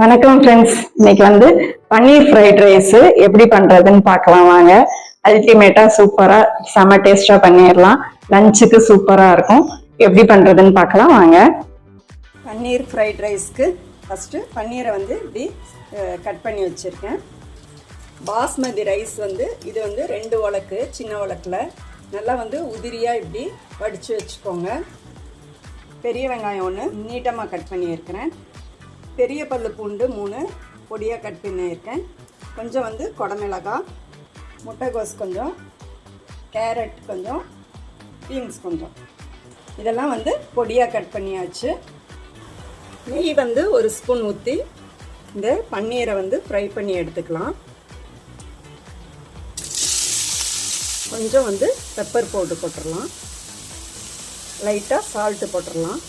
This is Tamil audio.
வணக்கம் ஃப்ரெண்ட்ஸ் இன்னைக்கு வந்து பன்னீர் ஃப்ரைட் ரைஸ் எப்படி பண்றதுன்னு பார்க்கலாம் வாங்க. அல்டிமேட்டா சூப்பரா செம டேஸ்டா பண்ணிடலாம். லஞ்சுக்கு சூப்பரா இருக்கும். எப்படி பண்றதுன்னு பார்க்கலாம் வாங்க. பன்னீர் ஃப்ரைட் ரைஸ்க்கு ஃபஸ்ட்டு பன்னீரை வந்து இப்படி கட் பண்ணி வச்சுருக்கேன். பாஸ்மதி ரைஸ் வந்து இது வந்து ரெண்டு உலக்கு சின்ன உலக்கில். நல்லா வந்து உதிரியாக இப்படி வடித்து வச்சுக்கோங்க. பெரிய வெங்காயம் ஒன்று நீட்டமாக கட் பண்ணியிருக்கிறேன். பெரிய பல்லு பூண்டு மூணு பொடியாக கட் பண்ணியிருக்கேன். கொஞ்சம் வந்து குடமிளகாய் முட்டைகோஸ் கொஞ்சம் கேரட் கொஞ்சம் பீன்ஸ் கொஞ்சம். இதெல்லாம் வந்து பொடியாக கட் பண்ணியாச்சு. நெய் வந்து ஒரு ஸ்பூன் ஊற்றி இந்த பன்னீரை வந்து ஃப்ரை பண்ணி எடுத்துக்கலாம். கொஞ்சம் வந்து பெப்பர் போட்டு போட்டுடலாம். லைட்டாக சால்ட்டு போட்டுடலாம்.